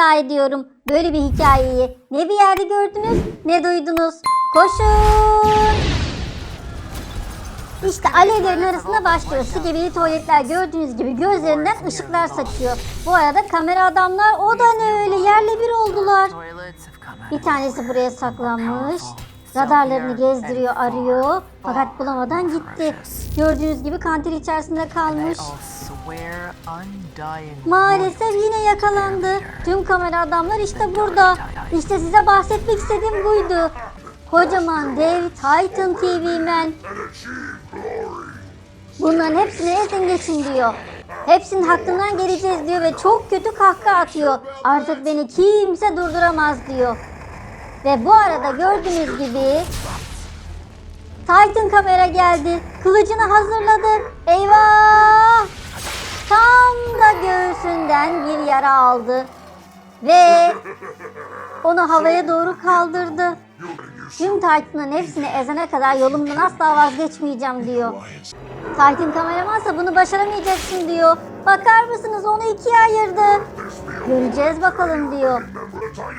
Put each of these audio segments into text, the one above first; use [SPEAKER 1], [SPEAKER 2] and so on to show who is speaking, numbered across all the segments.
[SPEAKER 1] iddia ediyorum. Böyle bir hikayeyi ne bir yerde gördünüz ne duydunuz. Koşun! İşte alevlerin arasında başlıyor. Skibidi tuvaletler gördüğünüz gibi gözlerinden ışıklar saçıyor. Bu arada kamera adamlar o da ne öyle yerle bir oldular. Bir tanesi buraya saklanmış. Radarlarını gezdiriyor, arıyor. Fakat bulamadan gitti. Gördüğünüz gibi kantin içerisinde kalmış. Maalesef yine yakalandı. Tüm kamera adamlar işte burada. İşte size bahsetmek istediğim buydu. Kocaman dev Titan TV Man. Bunların hepsini ezin geçin diyor. Hepsinin hakkından geleceğiz diyor ve çok kötü kahkaha atıyor. Artık beni kimse durduramaz diyor. Ve bu arada gördüğünüz gibi Titan kamera geldi. Kılıcını hazırladı. Eyvah! Yara aldı. Ve onu havaya doğru kaldırdı. Tüm Titan'ın hepsini ezene kadar yolumdan asla vazgeçmeyeceğim diyor. Titan kameramansa bunu başaramayacaksın diyor. Bakar mısınız onu ikiye ayırdı. Göreceğiz bakalım diyor.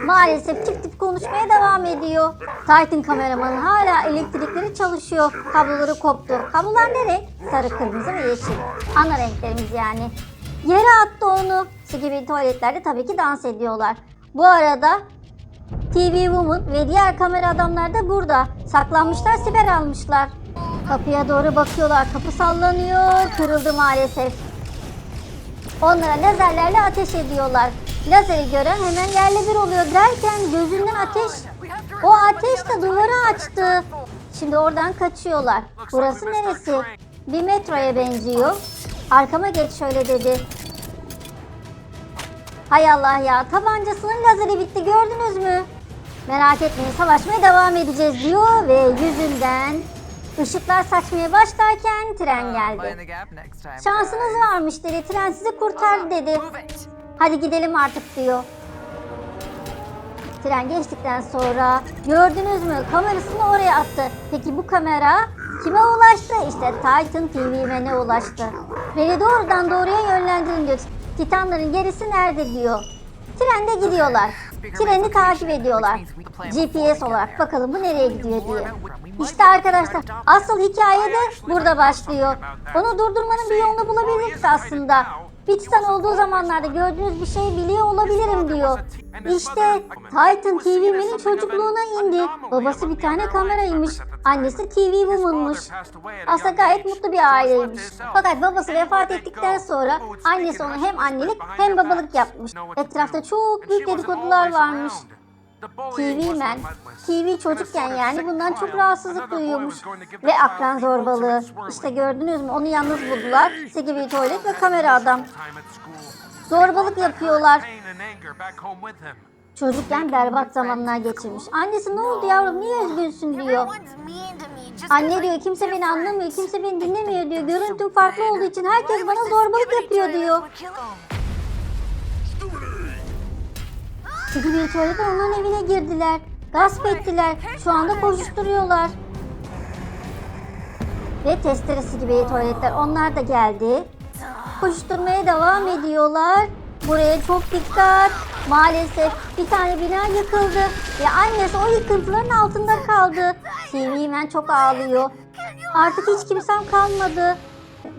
[SPEAKER 1] Maalesef tip tip konuşmaya devam ediyor. Titan kameramanın hala elektrikleri çalışıyor. Kabloları koptu. Kablolar ne renk? Sarı, kırmızı ve yeşil. Ana renklerimiz yani. Yere attı onu. Gibi tuvaletlerde tabii ki dans ediyorlar. Bu arada TV Woman ve diğer kamera adamlar da burada. Saklanmışlar, siber almışlar. Kapıya doğru bakıyorlar. Kapı sallanıyor. Kırıldı maalesef. Onlara lazerlerle ateş ediyorlar. Lazeri gören hemen yerle bir oluyor derken gözünden ateş. O ateş de duvarı açtı. Şimdi oradan kaçıyorlar. Burası neresi? Bir metroya benziyor. Arkama geç şöyle dedi. Hay Allah ya tabancasının lazeri bitti gördünüz mü? Merak etmeyin savaşmaya devam edeceğiz diyor ve yüzünden ışıklar saçmaya başlarken tren geldi. Şansınız varmış dedi tren sizi kurtardı dedi. Hadi gidelim artık diyor. Tren geçtikten sonra gördünüz mü kamerasını oraya attı. Peki bu kamera kime ulaştı? İşte Titan TV'me ulaştı. Beni doğrudan doğruya yönlendirin diyor. Titanların gerisi nerede diyor. Trende gidiyorlar. Treni takip ediyorlar. GPS olarak bakalım bu nereye gidiyor diye. İşte arkadaşlar asıl hikaye de burada başlıyor. Onu durdurmanın bir yolunu bulabiliriz aslında. Titan olduğu zamanlarda gördüğünüz bir şey biliyor olabilirim diyor. İşte Titan TV'nin çocukluğuna indi. Babası bir tane kameraymış. Annesi TV Woman'mış. Aslında gayet mutlu bir aileymiş. Fakat babası vefat ettikten sonra annesi ona hem annelik hem babalık yapmış. Etrafta çok büyük dedikodular varmış. TV Man, TV çocukken yani bundan çok rahatsızlık duyuyormuş. Ve akran zorbalığı. İşte gördünüz mü onu yalnız buldular. Segebi tuvalet ve kamera adam. Zorbalık yapıyorlar. Çocukken berbat zamanlar geçirmiş. Annesi ne oldu yavrum niye üzgünsün diyor. Anne diyor kimse beni anlamıyor, kimse beni dinlemiyor diyor. Görüntüm farklı olduğu için herkes bana zorbalık yapıyor diyor. Sigur'un tuvalete onların evine girdiler. Gasp ettiler. Şu anda koşuşturuyorlar. Ve testeresi gibi tuvaletler onlar da geldi. Koşuşturmaya devam ediyorlar. Buraya çok dikkat. Maalesef bir tane bina yıkıldı ve annesi o yıkıntıların altında kaldı. TV Man çok ağlıyor. Artık hiç kimsem kalmadı.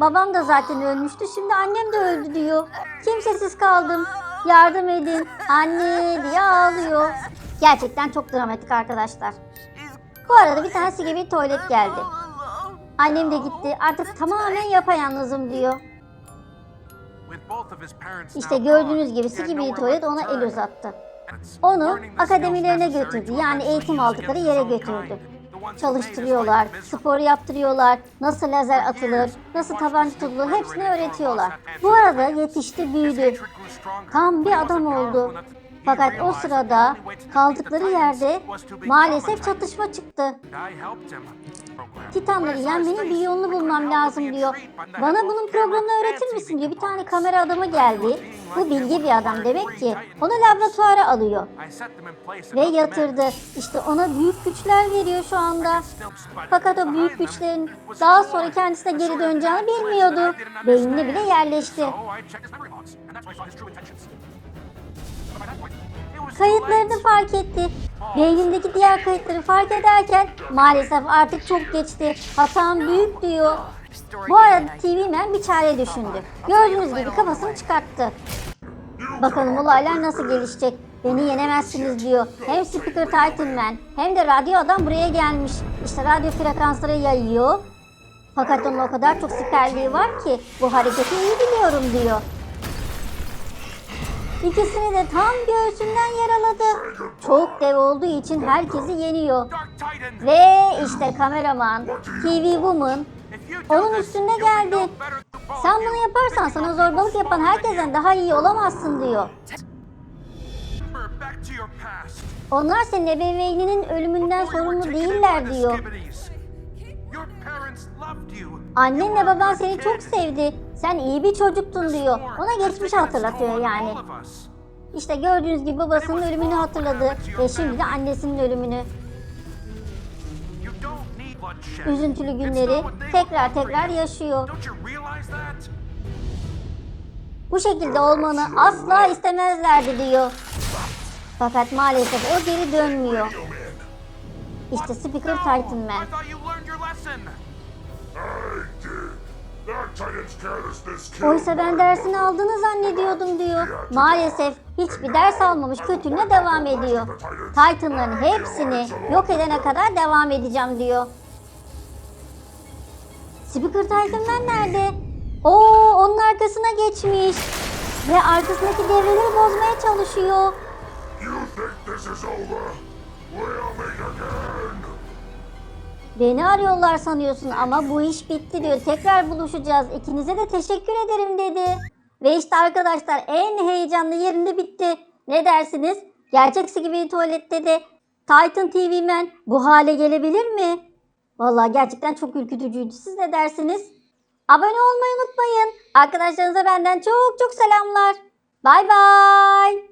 [SPEAKER 1] Babam da zaten ölmüştü. Şimdi annem de öldü diyor. Kimsesiz kaldım. Yardım edin. Anne diye ağlıyor. Gerçekten çok dramatik arkadaşlar. Bu arada bir tanesi gibi tuvalet geldi. Annem de gitti. Artık tamamen yapayalnızım diyor. İşte gördüğünüz gibi Skibidi tuvalet ona el uzattı. Onu akademilerine götürdü. Yani eğitim aldıkları yere götürdü. Çalıştırıyorlar, spor yaptırıyorlar, nasıl lazer atılır, nasıl tabanca tutulur hepsini öğretiyorlar. Bu arada yetişti, büyüdü. Tam bir adam oldu. Fakat o sırada kaldıkları yerde maalesef çatışma çıktı. Titanları yenmenin bir yolunu bulmam lazım diyor. Bana bunun programını öğretir misin diyor. Bir tane kamera adamı geldi. Bu bilgi bir adam demek ki. Onu laboratuvara alıyor. Ve yatırdı. İşte ona büyük güçler veriyor şu anda. Fakat o büyük güçlerin daha sonra kendisine geri döneceğini bilmiyordu. Beynine bile yerleşti. Kayıtlarını fark etti. Beynindeki diğer kayıtları fark ederken maalesef artık çok geçti. Hatam büyük diyor. Bu arada TV Man bir çare düşündü. Gördüğünüz gibi kafasını çıkarttı. Bakalım olaylar nasıl gelişecek. Beni yenemezsiniz diyor. Hem Speaker Titan Man hem de radyo adam buraya gelmiş. İşte radyo frekansları yayıyor. Fakat onun o kadar çok siperliği var ki bu hareketi iyi biliyorum diyor. İkisini de tam göğsünden yaraladı. Çok dev olduğu için herkesi yeniyor. Ve işte kameraman, TV Woman onun üstüne geldi. Sen bunu yaparsan sana zorbalık yapan herkesten daha iyi olamazsın diyor. Onlar senin ebeveyninin ölümünden sorumlu değiller diyor. Annenle baban seni çok sevdi. Sen iyi bir çocuktun diyor. Ona geçmişi hatırlatıyor yani. İşte gördüğünüz gibi babasının ölümünü hatırladı ve şimdi de annesinin ölümünü. Üzüntülü günleri tekrar tekrar yaşıyor. Bu şekilde olmanı asla istemezlerdi diyor. Fakat maalesef o geri dönmüyor. İşte Speaker Titan Man. Oysa ben dersini aldığını zannediyordum diyor. Maalesef hiçbir ders almamış kötülüğüne devam ediyor. Titanların hepsini yok edene kadar devam edeceğim diyor. Speaker Titan'dan nerede? Oo onun arkasına geçmiş. Ve arkasındaki devreleri bozmaya çalışıyor.
[SPEAKER 2] You think this is over? We'll meet again.
[SPEAKER 1] Beni arıyorlar sanıyorsun ama bu iş bitti diyor. Tekrar buluşacağız. İkinize de teşekkür ederim dedi. Ve işte arkadaşlar en heyecanlı yerinde bitti. Ne dersiniz? Gerçeksi gibi tuvalette de Titan TV Man bu hale gelebilir mi? Vallahi gerçekten çok ürkütücüydü. Siz ne dersiniz? Abone olmayı unutmayın. Arkadaşlarınıza benden çok çok selamlar. Bay bay.